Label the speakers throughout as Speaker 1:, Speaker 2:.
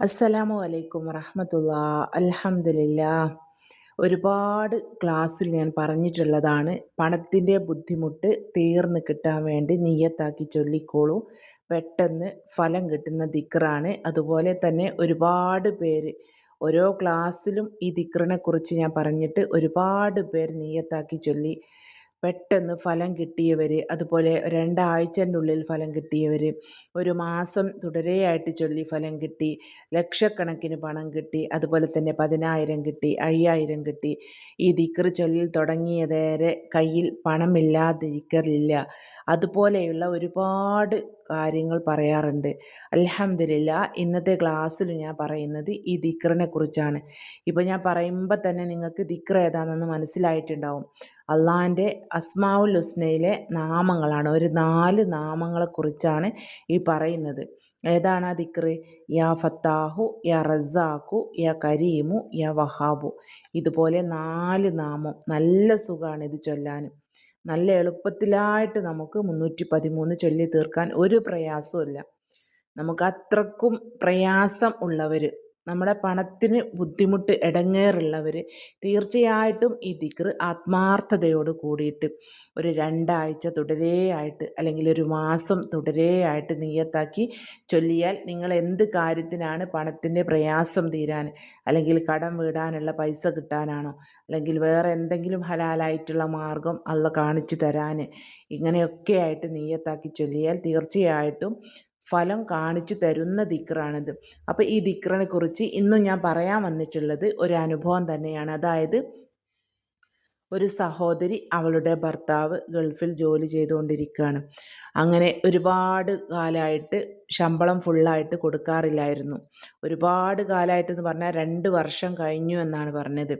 Speaker 1: അസ്സലാമു അലൈക്കും വറഹമത്തുള്ള. അലഹമില്ല ഒരുപാട് ക്ലാസ്സിൽ ഞാൻ പറഞ്ഞിട്ടുള്ളതാണ് പണത്തിന്റെ ബുദ്ധിമുട്ട് തീർന്ന് കിട്ടാൻ വേണ്ടി നീയത്താക്കി ചൊല്ലിക്കോളൂ. പെട്ടെന്ന് ഫലം കിട്ടുന്ന ദിക്റാണ്. അതുപോലെ തന്നെ ഒരുപാട് പേര് ഓരോ ക്ലാസ്സിലും ഈ ദിക്റിനെ കുറിച്ച് ഞാൻ പറഞ്ഞിട്ട് ഒരുപാട് പേർ നീയത്താക്കി ചൊല്ലി പെട്ടെന്ന് ഫലം കിട്ടിയവർ അതുപോലെ രണ്ടാഴ്ചന്റെ ഉള്ളിൽ ഫലം കിട്ടിയവർ ഒരു മാസം തുടരെയായിട്ട് ചൊല്ലി ഫലം കിട്ടി ലക്ഷക്കണക്കിന് പണം കിട്ടി അതുപോലെ തന്നെ പതിനായിരം കിട്ടി അയ്യായിരം കിട്ടി. ഈ ദിക്കർ ചൊല്ലിൽ തുടങ്ങിയതേറെ കയ്യിൽ പണമില്ലാതിരിക്കലില്ല. അതുപോലെയുള്ള ഒരുപാട് കാര്യങ്ങൾ പറയാറുണ്ട്. അലഹമില്ല ഇന്നത്തെ ക്ലാസ്സിൽ ഞാൻ പറയുന്നത് ഈ ദിക്റിനെ കുറിച്ചാണ്. ഇപ്പോൾ ഞാൻ പറയുമ്പോൾ തന്നെ നിങ്ങൾക്ക് ദിക്ർ ഏതാണെന്ന് മനസ്സിലായിട്ടുണ്ടാവും. അള്ളാഹിന്റെ അസ്മാവുൽ ഹുസ്നയിലെ നാമങ്ങളാണ് ഒരു നാല് നാമങ്ങളെക്കുറിച്ചാണ് ഈ പറയുന്നത്. ഏതാണ് ആ ദിക്ർ യാ ഫത്താഹു യാ റസാഖു യാ കരീമു യാ വഹാബു. ഇതുപോലെ നാല് നാമം. നല്ല സുഖമാണ് ഇത് ചൊല്ലാനും നല്ല എളുപ്പത്തിലായിട്ട് നമുക്ക് മുന്നൂറ്റി പതിമൂന്ന് ചൊല്ലി തീർക്കാൻ ഒരു പ്രയാസവും നമുക്ക് അത്രക്കും പ്രയാസം ഉള്ളവർ നമ്മുടെ പണത്തിന് ബുദ്ധിമുട്ട് ഇടങ്ങേറുള്ളവർ തീർച്ചയായിട്ടും ഈ ദിക്ർ ആത്മാർത്ഥതയോട് കൂടിയിട്ട് ഒരു രണ്ടാഴ്ച തുടരെയായിട്ട് അല്ലെങ്കിൽ ഒരു മാസം തുടരെയായിട്ട് നീയത്താക്കി ചൊല്ലിയാൽ നിങ്ങൾ എന്ത് കാര്യത്തിനാണ് പണത്തിന്റെ പ്രയാസം തീരാൻ അല്ലെങ്കിൽ കടം വീടാനുള്ള പൈസ കിട്ടാനാണോ അല്ലെങ്കിൽ വേറെ എന്തെങ്കിലും ഹലാലായിട്ടുള്ള മാർഗം അള്ള കാണിച്ചു തരാൻ ഇങ്ങനെയൊക്കെ ആയിട്ട് നീയത്താക്കി ചൊല്ലിയാൽ തീർച്ചയായിട്ടും ഫലം കാണിച്ചു തരുന്ന ദിക്റാണിത്. അപ്പോൾ ഈ ദിക്റിനെ കുറിച്ച് ഇന്നും ഞാൻ പറയാൻ വന്നിട്ടുള്ളത് ഒരു അനുഭവം തന്നെയാണ്. അതായത് ഒരു സഹോദരി അവളുടെ ഭർത്താവ് ഗൾഫിൽ ജോലി ചെയ്തുകൊണ്ടിരിക്കുകയാണ്. അങ്ങനെ ഒരുപാട് കാലമായിട്ട് ശമ്പളം ഫുള്ളായിട്ട് കൊടുക്കാറില്ലായിരുന്നു. ഒരുപാട് കാലമായിട്ട് എന്ന് പറഞ്ഞാൽ രണ്ട് വർഷം കഴിഞ്ഞു എന്നാണ് പറഞ്ഞത്.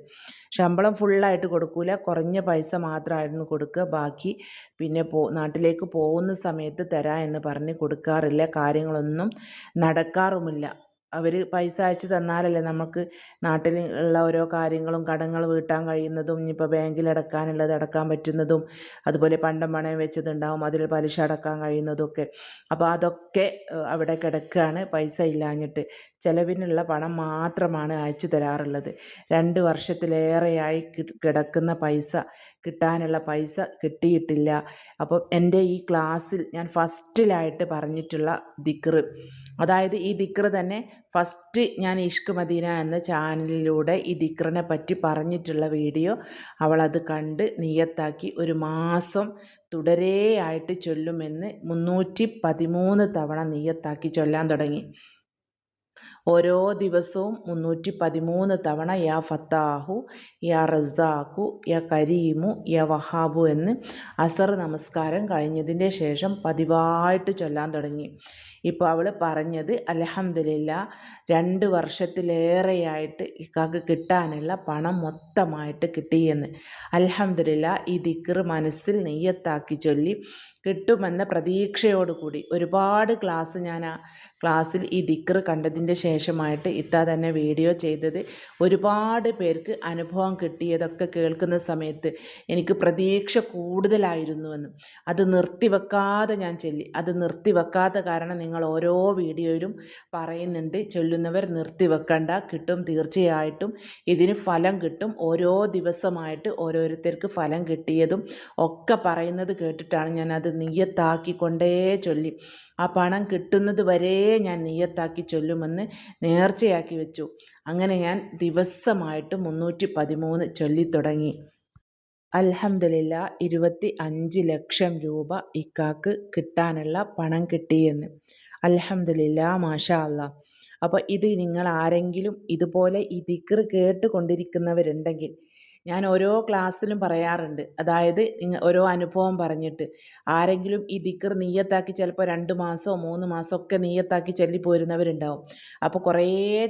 Speaker 1: ശമ്പളം ഫുള്ളായിട്ട് കൊടുക്കൂല. കുറഞ്ഞ പൈസ മാത്രമായിരുന്നു കൊടുക്കുക. ബാക്കി പിന്നെ പോ നാട്ടിലേക്ക് പോകുന്ന സമയത്ത് തരാം എന്ന് പറഞ്ഞ് കൊടുക്കാറില്ല. കാര്യങ്ങളൊന്നും നടക്കാറുമില്ല. അവർ പൈസ അയച്ച് തന്നാലല്ലേ നമുക്ക് നാട്ടിൽ ഉള്ള ഓരോ കാര്യങ്ങളും കടങ്ങൾ വീട്ടാൻ കഴിയുന്നതും ഇനിയിപ്പോൾ ബാങ്കിൽ അടക്കാനുള്ളത് അടക്കാൻ പറ്റുന്നതും അതുപോലെ പണ്ടം പണയം വെച്ചതുണ്ടാവും അതിൽ പലിശ അടക്കാൻ കഴിയുന്നതൊക്കെ. അപ്പോൾ അതൊക്കെ അവിടെ കിടക്കുകയാണ് പൈസ ഇല്ലാഞ്ഞിട്ട്. ചിലവിനുള്ള പണം മാത്രമാണ് അയച്ചു തരാറുള്ളത്. രണ്ട് വർഷത്തിലേറെയായി കിടക്കുന്ന പൈസ കിട്ടാനുള്ള പൈസ കിട്ടിയിട്ടില്ല. അപ്പം എന്റെ ഈ ക്ലാസ്സിൽ ഞാൻ ഫസ്റ്റിലായിട്ട് പറഞ്ഞിട്ടുള്ള ദിക്റ് അതായത് ഈ ദിക്റ് തന്നെ ഫസ്റ്റ് ഞാൻ ഇഷ്ക് മദീന എന്ന ചാനലിലൂടെ ഈ ദിക്റിനെ പറ്റി പറഞ്ഞിട്ടുള്ള വീഡിയോ അവളത് കണ്ട് നിയത്താക്കി ഒരു മാസം തുടരെയായിട്ട് ചൊല്ലുമെന്ന് മുന്നൂറ്റി പതിമൂന്ന് തവണ നിയത്താക്കി ചൊല്ലാൻ തുടങ്ങി. ഓരോ ദിവസവും മുന്നൂറ്റി പതിമൂന്ന് തവണ യാ ഫത്താഹു യാ റസാഖു യാ കരീമു യാ വഹാബു എന്ന് അസർ നമസ്കാരം കഴിഞ്ഞതിന്റെ ശേഷം പതിവായിട്ട് ചൊല്ലാൻ തുടങ്ങി. ഇപ്പോൾ അവൾ പറഞ്ഞത് അലഹമില്ല രണ്ട് വർഷത്തിലേറെയായിട്ട് ഇക്കാക്ക് കിട്ടാനുള്ള പണം മൊത്തമായിട്ട് കിട്ടിയെന്ന്. അലഹമില്ല ഈ ദിക്കർ മനസ്സിൽ നെയ്യത്താക്കി ചൊല്ലി കിട്ടുമെന്ന പ്രതീക്ഷയോടുകൂടി ഒരുപാട് ക്ലാസ് ഞാൻ ആ ക്ലാസ്സിൽ ഈ ദിക്കർ കണ്ടതിന്റെ ശേഷമായിട്ട് ഇത്താ തന്നെ വീഡിയോ ചെയ്തത്. ഒരുപാട് പേർക്ക് അനുഭവം കിട്ടിയതൊക്കെ കേൾക്കുന്ന സമയത്ത് എനിക്ക് പ്രതീക്ഷ കൂടുതലായിരുന്നുവെന്ന്. അത് നിർത്തിവെക്കാതെ ഞാൻ ചൊല്ലി. അത് നിർത്തിവെക്കാത്ത കാരണം നിങ്ങൾ ഓരോ വീഡിയോയിലും പറയുന്നുണ്ട് ചൊല്ലുന്നവർ നിർത്തിവെക്കണ്ട കിട്ടും തീർച്ചയായിട്ടും. ഇതിന് ഫലം കിട്ടും. ഓരോ ദിവസമായിട്ട് ഓരോരുത്തർക്ക് ഫലം കിട്ടിയതും ഒക്കെ പറയുന്നത് കേട്ടിട്ടാണ് ഞാൻ അത് നീയത്താക്കിക്കൊണ്ടേ ചൊല്ലി. ആ പണം കിട്ടുന്നത് വരെ ഞാൻ നീയത്താക്കി ചൊല്ലുമെന്ന് നേർച്ചയാക്കി വെച്ചു. അങ്ങനെ ഞാൻ ദിവസമായിട്ട് മുന്നൂറ്റി പതിമൂന്ന് ചൊല്ലിത്തുടങ്ങി. അൽഹംദുലില്ല ഇരുപത്തി അഞ്ച് ലക്ഷം രൂപ ഇക്കാക്ക് കിട്ടാനുള്ള പണം കിട്ടിയെന്ന്. അൽഹംദുലില്ല മാഷാ അല്ല അപ്പോൾ ഇത് നിങ്ങൾ ആരെങ്കിലും ഇതുപോലെ ഈ ദിക്ർ കേട്ടുകൊണ്ടിരിക്കുന്നവരുണ്ടെങ്കിൽ ഞാൻ ഓരോ ക്ലാസ്സിലും പറയാറുണ്ട്. അതായത് ഓരോ അനുഭവം പറഞ്ഞിട്ട്. ആരെങ്കിലും ഈ ദിക്കർ നീയത്താക്കി ചിലപ്പോൾ രണ്ട് മാസമോ മൂന്ന് മാസമോ ഒക്കെ നീയത്താക്കി ചൊല്ലിപ്പോരുന്നവരുണ്ടാവും അപ്പോൾ കുറേ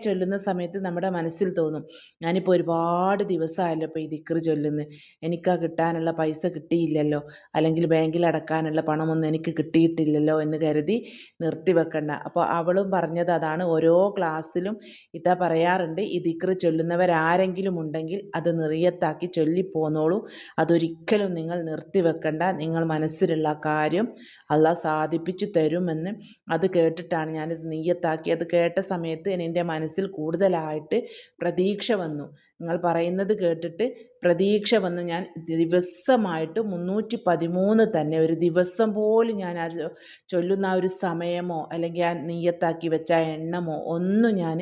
Speaker 1: ചൊല്ലുന്ന സമയത്ത് നമ്മുടെ മനസ്സിൽ തോന്നും. ഞാനിപ്പോൾ ഒരുപാട് ദിവസമായല്ലോ ഇപ്പോൾ ഈ ദിക്കർ ചൊല്ലുന്നു. എനിക്ക് ആ കിട്ടാനുള്ള പൈസ കിട്ടിയില്ലല്ലോ. അല്ലെങ്കിൽ ബാങ്കിൽ അടക്കാനുള്ള പണമൊന്നും എനിക്ക് കിട്ടിയിട്ടില്ലല്ലോ എന്ന് കരുതി നിർത്തിവെക്കണ്ട അപ്പോൾ അവളും പറഞ്ഞത് അതാണ്. ഓരോ ക്ലാസ്സിലും ഇതാ പറയാറുണ്ട്. ഈ ദിക്കർ ചൊല്ലുന്നവരാരെങ്കിലും ഉണ്ടെങ്കിൽ അത് നിറയത്ത നീയത്താക്കി ചൊല്ലിപ്പോന്നോളൂ അതൊരിക്കലും നിങ്ങൾ നിർത്തിവെക്കണ്ട. നിങ്ങൾ മനസ്സിലുള്ള കാര്യം അള്ളാഹ് സാധിപ്പിച്ചു തരുമെന്ന് അത് കേട്ടിട്ടാണ് ഞാനിത് നീയത്താക്കി അത് കേട്ട സമയത്ത് എന്റെ മനസ്സിൽ കൂടുതലായിട്ട് പ്രതീക്ഷ വന്നു. നിങ്ങൾ പറയുന്നത് കേട്ടിട്ട് പ്രതീക്ഷ വന്ന്. ഞാൻ ദിവസമായിട്ട് മുന്നൂറ്റി പതിമൂന്ന് തന്നെ ഒരു ദിവസം പോലും ഞാൻ ആ ചൊല്ലുന്ന ആ ഒരു സമയമോ അല്ലെങ്കിൽ ആ നീയത്താക്കി വെച്ച എണ്ണമോ ഒന്നും ഞാൻ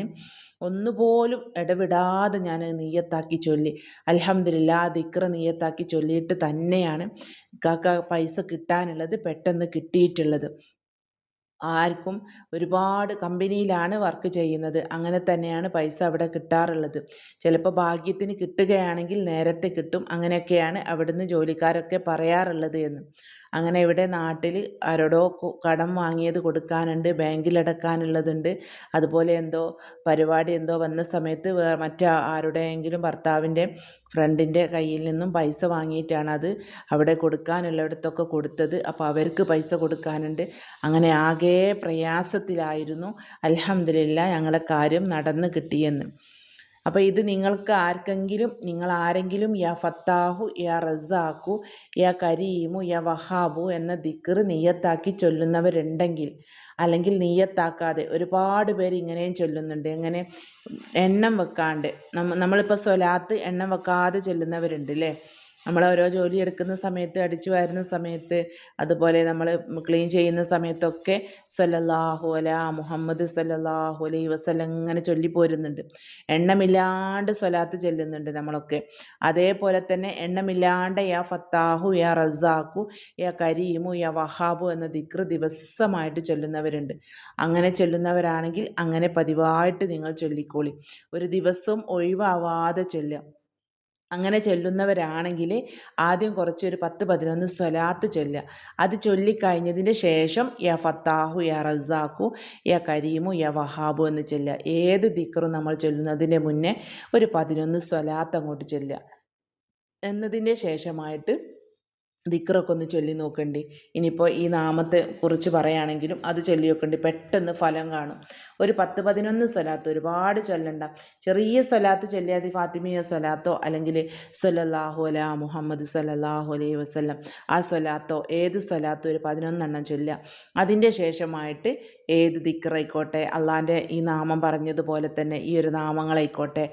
Speaker 1: ഒന്നുപോലും ഇടവിടാതെ ഞാൻ നീയത്താക്കി ചൊല്ലി. അലഹമില്ല ആ ദിക്ര നീയത്താക്കി ചൊല്ലിയിട്ട് തന്നെയാണ് കാക്ക പൈസ കിട്ടാനുള്ളത് പെട്ടെന്ന് കിട്ടിയിട്ടുള്ളത്. ആർക്കും ഒരുപാട് കമ്പനിയിലാണ് വർക്ക് ചെയ്യുന്നത്. അങ്ങനെ തന്നെയാണ് പൈസ അവിടെ കിട്ടാറുള്ളത്. ചിലപ്പോൾ ഭാഗ്യത്തിന് കിട്ടുകയാണെങ്കിൽ നേരത്തെ കിട്ടും. അങ്ങനെയൊക്കെയാണ് അവിടുന്ന് ജോലിക്കാരൊക്കെ പറയാറുള്ളത് എന്ന്. അങ്ങനെ ഇവിടെ നാട്ടിൽ ആരോടോ കടം വാങ്ങിയത് കൊടുക്കാനുണ്ട് ബാങ്കിലടക്കാനുള്ളതുണ്ട്. അതുപോലെ എന്തോ പരിപാടി എന്തോ വന്ന സമയത്ത് മറ്റു ആരുടെയെങ്കിലും ഭർത്താവിന്റെ ഫ്രണ്ടിന്റെ കയ്യിൽ നിന്നും പൈസ വാങ്ങിയിട്ടാണ് അത് അവിടെ കൊടുക്കാനുള്ളിടത്തൊക്കെ കൊടുത്തത്. അപ്പോൾ അവർക്ക് പൈസ കൊടുക്കാനുണ്ട്. അങ്ങനെ ആകെ പ്രയാസത്തിലായിരുന്നു. അലഹമില്ല ഞങ്ങളുടെ കാര്യം നടന്നു കിട്ടിയെന്ന്. അപ്പോൾ ഇത് നിങ്ങൾക്ക് ആർക്കെങ്കിലും നിങ്ങൾ ആരെങ്കിലും യാ ഫത്താഹു യാ റസാഖു യാ കരീമു യാ വഹാബു എന്ന ദിക്കർ നീയത്താക്കി ചൊല്ലുന്നവരുണ്ടെങ്കിൽ അല്ലെങ്കിൽ നീയത്താക്കാതെ ഒരുപാട് പേര് ഇങ്ങനെയും ചൊല്ലുന്നുണ്ട്. എങ്ങനെ? എണ്ണം വെക്കാണ്ട്. നമ്മ നമ്മളിപ്പോൾ സ്വലാത്ത് എണ്ണം വെക്കാതെ ചൊല്ലുന്നവരുണ്ട് അല്ലേ നമ്മൾ ഓരോ ജോലി എടുക്കുന്ന സമയത്ത് അടിച്ചു വാരുന്ന സമയത്ത് അതുപോലെ നമ്മൾ ക്ലീൻ ചെയ്യുന്ന സമയത്തൊക്കെ സല്ലല്ലാഹു അല മുഹമ്മദ് സല്ലല്ലാഹു അലൈഹി വസല്ലം ഇങ്ങനെ ചൊല്ലിപ്പോരുന്നുണ്ട് എണ്ണമില്ലാണ്ട് സ്വലാത്ത് ചെല്ലുന്നുണ്ട് നമ്മളൊക്കെ. അതേപോലെ തന്നെ എണ്ണമില്ലാണ്ട് യാ ഫത്താഹു യാ റസാഖു യാ കരീമു യാ വഹാബു എന്ന ദിക്ർ ദിവസമായിട്ട് ചൊല്ലുന്നവരുണ്ട്. അങ്ങനെ ചൊല്ലുന്നവരാണെങ്കിൽ അങ്ങനെ പതിവായിട്ട് നിങ്ങൾ ചൊല്ലിക്കോളി. ഒരു ദിവസം ഒഴിവാവാതെ ചൊല്ലുക. അങ്ങനെ ചൊല്ലുന്നവരാണെങ്കിൽ ആദ്യം കുറച്ചൊരു പത്ത് പതിനൊന്ന് സ്വലാത്ത് ചൊല്ലുക. അത് ചൊല്ലിക്കഴിഞ്ഞതിന് ശേഷം യ ഫത്താഹു യ റസാഖു യ കരീമു യ വഹാബു എന്ന് ചൊല്ലുക. ഏത് ദിക്കറും നമ്മൾ ചൊല്ലുന്നതിന് മുന്നേ ഒരു പതിനൊന്ന് സ്വലാത്ത് അങ്ങോട്ട് ചൊല്ലുക. എന്നതിന്റെ ശേഷമായിട്ട് ദിക്റൊക്കെ ഒന്ന് ചൊല്ലി നോക്കണ്ടി. ഇനിയിപ്പോൾ ഈ നാമത്തെ കുറിച്ച് പറയുകയാണെങ്കിലും അത് ചൊല്ലി നോക്കണ്ടി പെട്ടെന്ന് ഫലം കാണും. ഒരു പത്ത് പതിനൊന്ന് സ്വലാത്ത് ഒരുപാട് ചൊല്ലണ്ട. ചെറിയ സ്വലാത്ത് ചൊല്ലിയാതി ഫാത്തിമിയ സ്വലാത്തോ അല്ലെങ്കിൽ സൊല്ലാഹു അല മുഹമ്മദ് സൊല്ലാഹു അലൈഹി വസ്ലം ആ സ്വലാത്തോ ഏത് സ്വലാത്തോ ഒരു പതിനൊന്നെണ്ണം ചൊല്ലുക. അതിന്റെ ശേഷമായിട്ട് ഏത് ദിക്കറായിക്കോട്ടെ അള്ളാന്റെ ഈ നാമം പറഞ്ഞതുപോലെ തന്നെ ഈ ഒരു നാമങ്ങളായിക്കോട്ടെ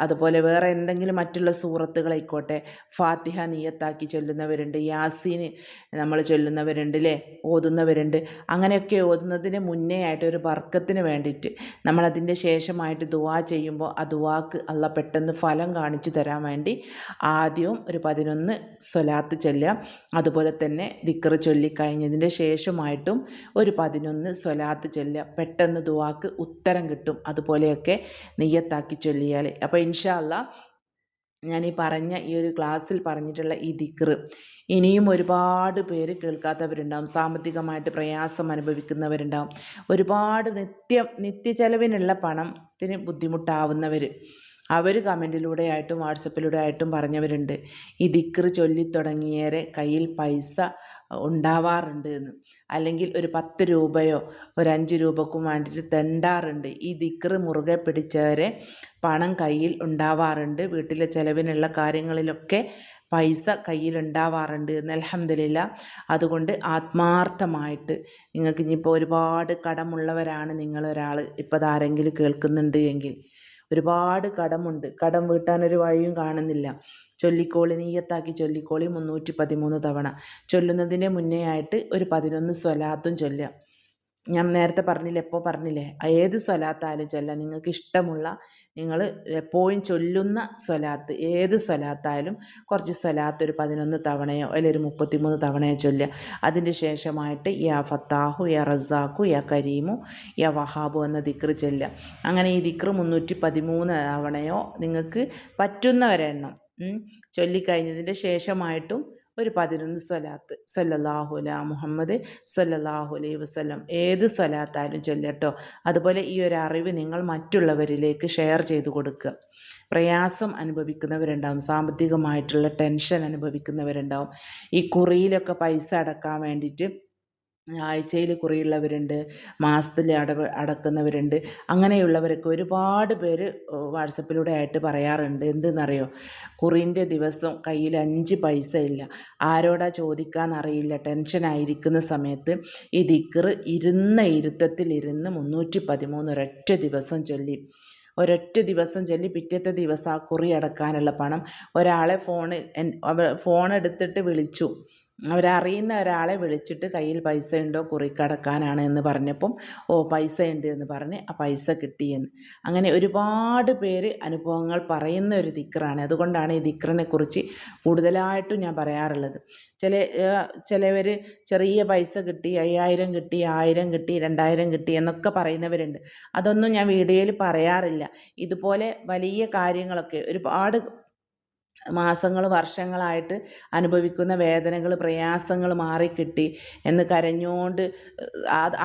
Speaker 1: അതുപോലെ വേറെ എന്തെങ്കിലും മറ്റുള്ള സൂറത്തുകളായിക്കോട്ടെ ഫാത്തിഹ നീയത്താക്കി ചൊല്ലുന്നവരുണ്ട് യാസീന് നമ്മൾ ചൊല്ലുന്നവരുണ്ട് അല്ലേ ഓതുന്നവരുണ്ട്. അങ്ങനെയൊക്കെ ഓതുന്നതിന് മുന്നേ ആയിട്ട് ഒരു വർക്കത്തിന് വേണ്ടിയിട്ട് നമ്മളതിന്റെ ശേഷമായിട്ട് ദുവാ ചെയ്യുമ്പോൾ ആ ദുവാക്ക് അല്ല പെട്ടെന്ന് ഫലം കാണിച്ചു തരാൻ വേണ്ടി ആദ്യവും ഒരു പതിനൊന്ന് സ്വലാത്ത് ചൊല്ലുക. അതുപോലെ തന്നെ ദിക്കറ് ചൊല്ലിക്കഴിഞ്ഞതിന്റെ ശേഷമായിട്ടും ഒരു പതിനൊന്ന് സ്വലാത്ത് ചൊല്ലുക പെട്ടെന്ന് ദുവാക്ക് ഉത്തരം കിട്ടും. അതുപോലെയൊക്കെ നെയ്യത്താക്കി ചൊല്ലിയാൽ അപ്പോൾ ഇൻഷാല്ല ഞാൻ ഈ പറഞ്ഞ ഈ ഒരു ക്ലാസ്സിൽ പറഞ്ഞിട്ടുള്ള ഈ ദിക്റ് ഇനിയും ഒരുപാട് പേര് കേൾക്കാത്തവരുണ്ടാവും. സാമ്പത്തികമായിട്ട് പ്രയാസം അനുഭവിക്കുന്നവരുണ്ടാവും. ഒരുപാട് നിത്യം നിത്യചെലവിനുള്ള പണത്തിന് ബുദ്ധിമുട്ടാവുന്നവർ അവർ കമന്റിലൂടെ ആയിട്ടും വാട്സപ്പിലൂടെ ആയിട്ടും പറഞ്ഞവരുണ്ട്. ഈ ദിക്റ് ചൊല്ലിത്തുടങ്ങിയവരെ കയ്യിൽ പൈസ ഉണ്ടാവാറുണ്ട് എന്ന്. അല്ലെങ്കിൽ ഒരു പത്ത് രൂപയോ ഒരു അഞ്ച് രൂപക്കും വേണ്ടിയിട്ട് തെണ്ടാറുണ്ട്. ഈ ദിക്റ് മുറുകെ പിടിച്ചവരെ പണം കയ്യിൽ ഉണ്ടാവാറുണ്ട്. വീട്ടിലെ ചിലവിനുള്ള കാര്യങ്ങളിലൊക്കെ പൈസ കയ്യിലുണ്ടാവാറുണ്ട് എന്ന്. അലഹമില്ല അതുകൊണ്ട് ആത്മാർത്ഥമായിട്ട് നിങ്ങൾക്ക് ഇനിയിപ്പോൾ ഒരുപാട് കടമുള്ളവരാണ് നിങ്ങളൊരാൾ ഇപ്പോൾ അതാരെങ്കിലും കേൾക്കുന്നുണ്ട് എങ്കിൽ ഒരുപാട് കടമുണ്ട്. കടം വീട്ടാനൊരു വഴിയും കാണുന്നില്ല. ചൊല്ലിക്കോളി നീയത്താക്കി ചൊല്ലിക്കോളി മുന്നൂറ്റി പതിമൂന്ന് തവണ. ചൊല്ലുന്നതിന്റെ മുന്നേ ആയിട്ട് ഒരു പതിനൊന്ന് സ്വലാത്തും ചൊല്ലുക. ഞാൻ നേരത്തെ പറഞ്ഞില്ലേ എപ്പോൾ പറഞ്ഞില്ലേ ഏത് സ്വലാത്തായാലും ചൊല്ലാം. നിങ്ങൾക്ക് ഇഷ്ടമുള്ള നിങ്ങൾ എപ്പോഴും ചൊല്ലുന്ന സ്വലാത്ത് ഏത് സ്വലാത്തായാലും കുറച്ച് സ്വലാത്ത് ഒരു പതിനൊന്ന് തവണയോ അല്ലെങ്കിൽ ഒരു മുപ്പത്തിമൂന്ന് തവണയോ ചൊല്ലുക. അതിന്റെ ശേഷമായിട്ട് യാ ഫത്താഹു യാ റസാഖു യാ കരീമു യാ വഹാബു എന്ന ദിക്റ് ചൊല്ലുക. അങ്ങനെ ഈ ദിക്റ് മുന്നൂറ്റി പതിമൂന്ന് തവണയോ നിങ്ങൾക്ക് പറ്റുന്നവരെണ്ണം ചൊല്ലിക്കഴിഞ്ഞതിന്റെ ശേഷമായിട്ടും ഒരു പതിനൊന്ന് സ്വലാത്ത്. സല്ലല്ലാഹു അല മുഹമ്മദ് സല്ലല്ലാഹു അലൈഹി വസല്ലം. ഏത് സ്വലാത്തായാലും ചൊല്ലട്ടോ. അതുപോലെ ഈ ഒരു അറിവ് നിങ്ങൾ മറ്റുള്ളവരിലേക്ക് ഷെയർ ചെയ്തു കൊടുക്കുക. പ്രയാസം അനുഭവിക്കുന്നവരുണ്ടാവും. സാമ്പത്തികമായിട്ടുള്ള ടെൻഷൻ അനുഭവിക്കുന്നവരുണ്ടാവും. ഈ കുറിയിലൊക്കെ പൈസ അടക്കാൻ വേണ്ടിയിട്ട് ആഴ്ചയിൽ കുറിയുള്ളവരുണ്ട് മാസത്തിൽ അടവ് അടക്കുന്നവരുണ്ട്. അങ്ങനെയുള്ളവരൊക്കെ ഒരുപാട് പേര് വാട്സപ്പിലൂടെ ആയിട്ട് പറയാറുണ്ട്. എന്തെന്നറിയോ? കുറിന്റെ ദിവസം കയ്യിൽ അഞ്ച് പൈസ ഇല്ല ആരോടാ ചോദിക്കാന്നറിയില്ല. ടെൻഷനായിരിക്കുന്ന സമയത്ത് ഈ ദിക്കർ ഇരുന്ന ഇരുത്തത്തിൽ ഇരുന്ന് മുന്നൂറ്റി പതിമൂന്ന് ഒരൊറ്റ ദിവസം ചൊല്ലി. ഒരൊറ്റ ദിവസം ചൊല്ലി പിറ്റത്തെ ദിവസം ആ കുറി അടക്കാനുള്ള പണം ഒരാളെ ഫോണിൽ ഫോൺ എടുത്തിട്ട് വിളിച്ചു. അവരറിയുന്ന ഒരാളെ വിളിച്ചിട്ട് കയ്യിൽ പൈസ ഉണ്ടോ കുറിക്കടക്കാനാണ് എന്ന് പറഞ്ഞപ്പം ഓ പൈസ ഉണ്ട് എന്ന് പറഞ്ഞ് ആ പൈസ കിട്ടിയെന്ന് അങ്ങനെ ഒരുപാട് പേര് അനുഭവങ്ങൾ പറയുന്ന ഒരു ദിക്റാണ്. അതുകൊണ്ടാണ് ഈ ദിക്റിനെക്കുറിച്ച് കൂടുതലായിട്ടും ഞാൻ പറയാറുള്ളത്. ചില ചിലവർ ചെറിയ പൈസ കിട്ടി അയ്യായിരം കിട്ടി ആയിരം കിട്ടി രണ്ടായിരം കിട്ടി എന്നൊക്കെ പറയുന്നവരുണ്ട്. അതൊന്നും ഞാൻ വീഡിയോയിൽ പറയാറില്ല. ഇതുപോലെ വലിയ കാര്യങ്ങളൊക്കെ ഒരുപാട് മാസങ്ങൾ വർഷങ്ങളായിട്ട് അനുഭവിക്കുന്ന വേദനകൾ പ്രയാസങ്ങൾ മാറിക്കിട്ടി എന്ന് കരഞ്ഞുകൊണ്ട്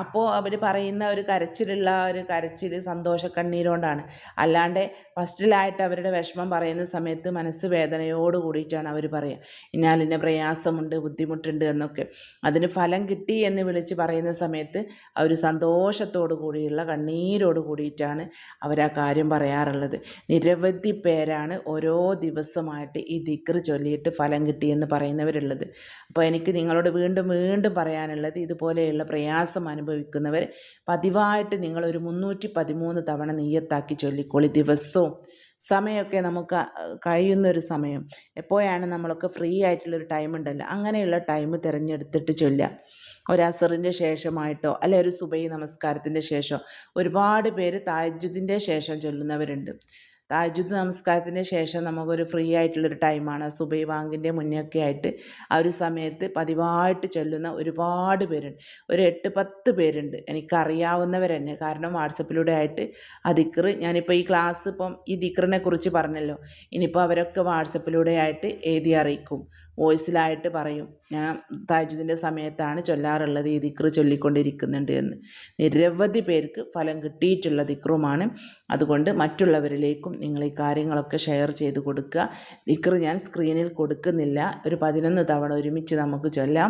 Speaker 1: അപ്പോൾ അവർ പറയുന്ന ഒരു കരച്ചിലുള്ള ഒരു കരച്ചിൽ സന്തോഷക്കണ്ണീരോണ്ടാണ്. അല്ലാണ്ട് ഫസ്റ്റിലായിട്ട് അവരുടെ വിഷമം പറയുന്ന സമയത്ത് മനസ്സ് വേദനയോട് കൂടിയിട്ടാണ് അവർ പറയുക ഇന്നാലിന്ന പ്രയാസമുണ്ട് ബുദ്ധിമുട്ടുണ്ട് എന്നൊക്കെ. അതിന് ഫലം കിട്ടി എന്ന് വിളിച്ച് പറയുന്ന സമയത്ത് അവർ സന്തോഷത്തോടു കൂടിയുള്ള കണ്ണീരോട് കൂടിയിട്ടാണ് അവർ ആ കാര്യം പറയാറുള്ളത്. നിരവധി പേരാണ് ഓരോ ദിവസമായിട്ട് ആയിട്ട് ഈ ദിക്കർ ചൊല്ലിയിട്ട് ഫലം കിട്ടിയെന്ന് പറയുന്നവരുള്ളത്. അപ്പോൾ എനിക്ക് നിങ്ങളോട് വീണ്ടും വീണ്ടും പറയാനുള്ളത് ഇതുപോലെയുള്ള പ്രയാസം അനുഭവിക്കുന്നവർ പതിവായിട്ട് നിങ്ങളൊരു മുന്നൂറ്റി പതിമൂന്ന് തവണ നെയ്യത്താക്കി ചൊല്ലിക്കോളി. ദിവസവും സമയമൊക്കെ നമുക്ക് കഴിയുന്നൊരു സമയം. എപ്പോഴാണ് നമ്മളൊക്കെ ഫ്രീ ആയിട്ടുള്ളൊരു ടൈം ഉണ്ടല്ലോ അങ്ങനെയുള്ള ടൈം തിരഞ്ഞെടുത്തിട്ട് ചൊല്ലുക. ഒരു അസറിന്റെ ശേഷമായിട്ടോ അല്ലെ ഒരു സുബൈ നമസ്കാരത്തിന്റെ ശേഷം ഒരുപാട് പേര് താജുദിന്റെ ശേഷം ചൊല്ലുന്നവരുണ്ട്. താജുദ് നമസ്കാരത്തിന് ശേഷം നമുക്കൊരു ഫ്രീ ആയിട്ടുള്ളൊരു ടൈമാണ്. സുബൈ ബാങ്കിന്റെ മുന്നൊക്കെ ആയിട്ട് ആ ഒരു സമയത്ത് പതിവായിട്ട് ചൊല്ലുന്ന ഒരുപാട് പേരുണ്ട്. ഒരു എട്ട് പത്ത് പേരുണ്ട്. എനിക്കറിയാവുന്നവർ തന്നെ കാരണം വാട്സപ്പിലൂടെ ആയിട്ട് ആ ദിക്കർ ഞാനിപ്പോൾ ഈ ക്ലാസ് ഇപ്പം ഈ ദിക്റിനെ കുറിച്ച് പറഞ്ഞല്ലോ. ഇനിയിപ്പോൾ അവരൊക്കെ വാട്സപ്പിലൂടെ ആയിട്ട് എഴുതി അറിയിക്കും. വോയിസിലായിട്ട് പറയും. ഞാൻ താജുദിന്റെ സമയത്താണ് ചൊല്ലാറുള്ളത് ഈ ദിക്റ് ചൊല്ലിക്കൊണ്ടിരിക്കുന്നുണ്ട് എന്ന്. നിരവധി പേർക്ക് ഫലം കിട്ടിയിട്ടുള്ള ദിക്റുമാണ്. അതുകൊണ്ട് മറ്റുള്ളവരിലേക്കും നിങ്ങൾ ഈ കാര്യങ്ങളൊക്കെ ഷെയർ ചെയ്ത് കൊടുക്കുക. ദിക്റ് ഞാൻ സ്ക്രീനിൽ കൊടുക്കുന്നില്ല. ഒരു പതിനൊന്ന് തവണ ഒരുമിച്ച് നമുക്ക് ചൊല്ലാം.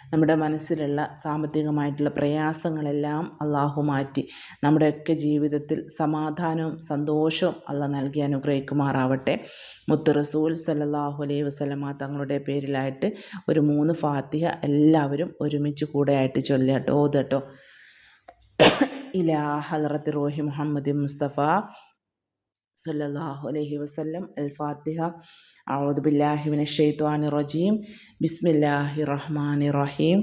Speaker 1: നമ്മുടെ മനസ്സിലുള്ള സാമ്പത്തികമായിട്ടുള്ള പ്രയാസങ്ങളെല്ലാം അള്ളാഹു മാറ്റി. നമ്മുടെയൊക്കെ ജീവിതത്തിൽ സമാധാനവും സന്തോഷവും അള്ള നൽകി അനുഗ്രഹിക്കുമാറാവട്ടെ. മുത്ത് റസൂൽ സല്ലാഹു അലൈഹി വസ്ലമ തങ്ങളുടെ പേരിലായിട്ട് ഒരു മൂന്ന് ഫാത്തിഹ എല്ലാവരും ഒരുമിച്ച് കൂടെ ആയിട്ട് ചൊല്ലട്ടോ ഓതട്ടോ ഇലാ ഹലറത്ത് റോഹി മുഹമ്മദ് മുസ്തഫ. സല്ലല്ലാഹു അലൈഹി വസല്ലം അൽ ഫാത്തിഹ അഊദു ബില്ലാഹി മിനശ് ഷൈത്വാനി റജീം ബിസ്മില്ലാഹി റഹ്മാനി റഹീം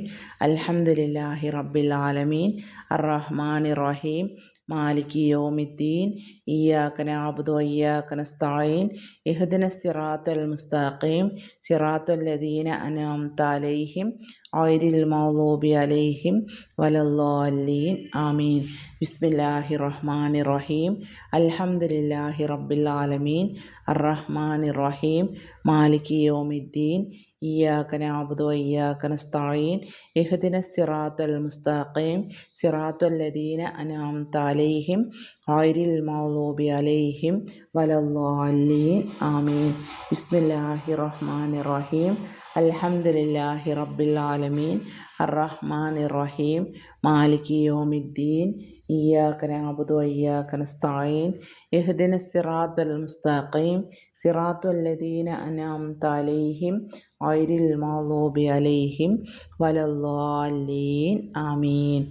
Speaker 1: അൽഹംദുലില്ലാഹി റബ്ബിൽ ആലമീൻ അർറഹ്മാനി റഹീം മാലിക് യോമിദ്ദീൻ ഇയാക്ക നഅബ്ദു വഇയാക്ക നസ്തഈൻ ഇഹ്ദിനസ് സിറാത്തൽ മുസ്തഖീം സിറാത്തൽ ലദീന അനഅംത അലൈഹിം ഓയിരിൽ മൗലൂബി അലൈഹിം വലല്ലോല്ലീൻ ആമീൻ. ബിസ്മില്ലാഹി റഹ്മാൻ റഹീം അൽഹംദുലില്ലാഹി റബ്ബിൽ ആലമീൻ അറഹ്മാൻ റഹീം മാലിക് യോമിദ്ദീൻ. ഇയാക്കന അബുദോ ഇയാക്കന സ്ഥായീൻ ഇഹദിന സിറാത്തൽ മുസ്താഖീം. സിറാത്തുല്ലദീന അനാം അലൈഹിം. ഓയിരിൽ മൗലൂബി അലൈഹിം. വലല്ലോല്ലീൻ ആമീൻ. ബിസ്മില്ലാഹി റഹ്മാൻ റഹീം അൽഹംദുലില്ലാഹി റബ്ബിൽ ആലമീൻ. അറഹ്മാൻ ഇറഹീം മാലിക് യോമിദ്ദീൻ. ഇയ്യാക്ക നഅബുദു വയ്യാക്ക നസ്തഈൻ ഇഹ്ദിന സിറാത്തൽ മുസ്തഖീം. സിറാത്തുൽ ലദീന അനാംത അലൈഹിം. ഗൈറിൽ മഗ്ദൂബി അലൈഹിം. വലദ്ദാലീൻ. ആമീൻ.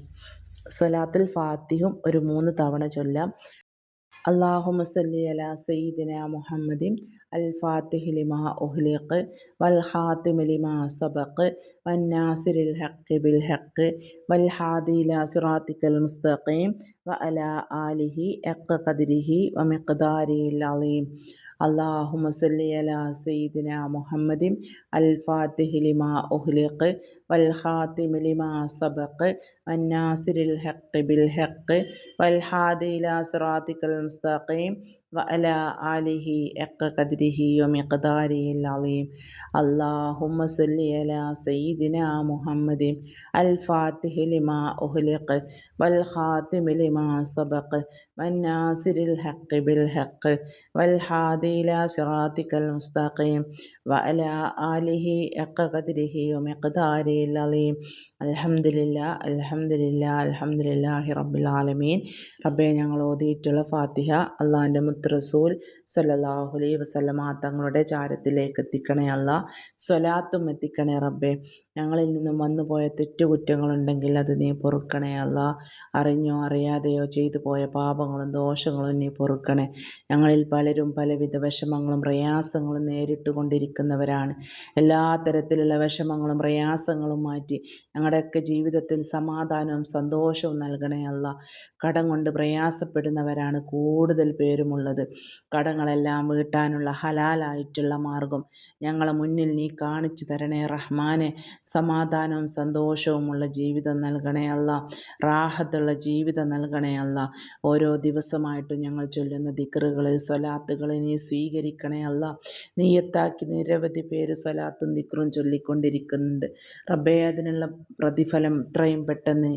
Speaker 1: സ്വലാത്തുൽ ഫാത്തിഹും ഒരു മൂന്ന് തവണ ചൊല്ലാം. അള്ളാഹു മുസല്ലി അല സയ്യിദിന മുഹമ്മദിൻ الفاتح لما أهلق والخاتم لما سبق والناصر الحق بالحق والحادي إلى صراطك المستقيم وعلى آله حق قدره ومقداره العظيم اللهم صل على سيدنا محمد الفاتح لما أهلق والخاتم لما سبق والناصر الحق بالحق والحادي إلى صراطك المستقيم വഅല ആലിഹി എക്ക കദ്രിഹി ഒമിഖദാരി അലീം അള്ളാഹുമ്മ സല്ലി അലാ സയ്യിദിന മുഹമ്മദ്. അൽ ഫാത്തിഹി ലിമാ ഉഹ്ലിഖ് വൽ ഖാത്തിമി ലിമാ സബഖ് والناصر الحق بالحق والحادي إلى صراطك المستقيم وعلى آله حق قدره ومقداره العظيم الحمد لله الحمد لله الحمد لله رب العالمين റബ്ബെ ഞങ്ങൾ ഓതിയിട്ടുള്ള ഫാത്തിഹ അള്ളാഹിൻ്റെ മുത്ത് റസൂൽ സല്ലാഹു അലൈ വസല്ലമ തങ്ങളുടെ ചാരത്തിലേക്ക് എത്തിക്കണേ അല്ല സ്വലാത്തും എത്തിക്കണേ റബ്ബെ ഞങ്ങളിൽ നിന്നും വന്നുപോയ തെറ്റുകുറ്റങ്ങളുണ്ടെങ്കിൽ അത് നീ പൊറുക്കണേ അല്ല. അറിഞ്ഞോ അറിയാതെയോ ചെയ്തു പോയ പാപങ്ങളും ദോഷങ്ങളും നീ പൊറുക്കണേ. ഞങ്ങളിൽ പലരും പലവിധ വിഷമങ്ങളും പ്രയാസങ്ങളും നേരിട്ട് കൊണ്ടിരിക്കുന്നവരാണ് എല്ലാ തരത്തിലുള്ള വിഷമങ്ങളും പ്രയാസങ്ങളും മാറ്റി ഞങ്ങളുടെയൊക്കെ ജീവിതത്തിൽ സമാധാനവും സന്തോഷവും നൽകണേ അല്ല. കടം കൊണ്ട് പ്രയാസപ്പെടുന്നവരാണ് കൂടുതൽ പേരുമുള്ളത്. കടങ്ങളെല്ലാം വീട്ടാനുള്ള ഹലാലായിട്ടുള്ള മാർഗം ഞങ്ങളെ മുന്നിൽ നീ കാണിച്ചു തരണേ റഹ്മാനെ. സമാധാനവും സന്തോഷവുമുള്ള ജീവിതം നൽകണേ അല്ല. റാഹത്തുള്ള ജീവിതം നൽകണേ അല്ല. ഓരോ ദിവസമായിട്ടും ഞങ്ങൾ ചൊല്ലുന്ന ദിക്കറുകൾ സ്വലാത്തുകൾ നീ സ്വീകരിക്കണേ അല്ല. നീയത്താക്കി നിരവധി പേര് സ്വലാത്തും ദിക്കറും ചൊല്ലിക്കൊണ്ടിരിക്കുന്നുണ്ട്. റബ്ബേ അതിനുള്ള പ്രതിഫലം ഇത്രയും പെട്ടെന്ന്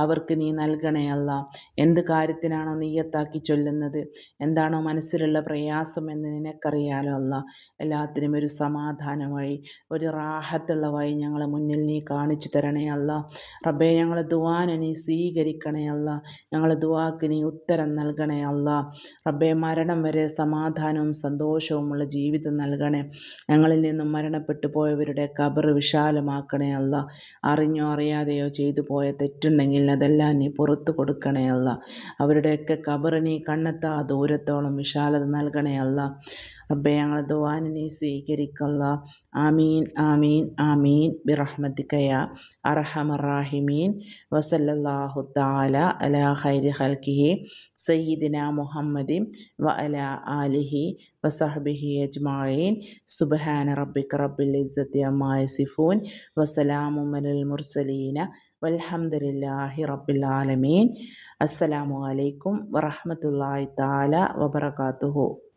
Speaker 1: അവർക്ക് നീ നൽകണേ അല്ല. എന്ത് കാര്യത്തിനാണോ നീയത്താക്കി ചൊല്ലുന്നത്? എന്താണോ മനസ്സിലുള്ള പ്രയാസം എന്ന് നിനക്കറിയാലോ അല്ല. എല്ലാത്തിനും ഒരു സമാധാന വഴി ഒരു റാഹത്തുള്ള വഴി ഞങ്ങളെ മുന്നിൽ നീ കാണിച്ചു തരണേ അല്ല. റബ്ബേ ഞങ്ങളെ ദുവാനെ നീ സ്വീകരിക്കണേ അല്ല. ഞങ്ങളെ ദുവാക്ക് നീ ഉത്തരം നൽകണേ അല്ല. റബ്ബേ മരണം വരെ സമാധാനവും സന്തോഷവുമുള്ള ജീവിതം നൽകണേ. ഞങ്ങളിൽ നിന്നും മരണപ്പെട്ടു പോയവരുടെ കബർ വിശാലമാക്കണേ അല്ല. അറിഞ്ഞോ അറിയാതെയോ ചെയ്തു പോയ തെറ്റുണ്ടെങ്കിൽ അതെല്ലാം നീ പുറത്തു കൊടുക്കണേ അല്ല. അവരുടെയൊക്കെ കബർ നീ കണ്ണെത്താ ദൂരത്തോളം വിശാലത നൽകണേ അല്ല. റബ്ബെ ദുവാന് നീ സ്വീകരിക്കല്ല. ആമീൻ ആമീൻ ആമീൻ. ബിറഹ്മത്തിക്കയ. അർഹമറാഹിമീൻ. വസല്ലാഹു താല അലാ ഹൈരി ഹൽക്കിഹി സയ്യിദിന മുഹമ്മദി വ അല ആലിഹി വസഹബിഹി അജ്മായീൻ സുബഹാന റബ്ബിക റബ്ബിൽ ഇസ്സത്തി അമ്മായ സിഫൂൻ വസലാമു അലൽ മുർസലീന. വൽഹംദുലില്ലാഹി റബ്ബിൽ ആലമീൻ. അസ്സലാമു അലൈക്കും വറഹ്മത്തുള്ളാഹി താല വബറകാതുഹു.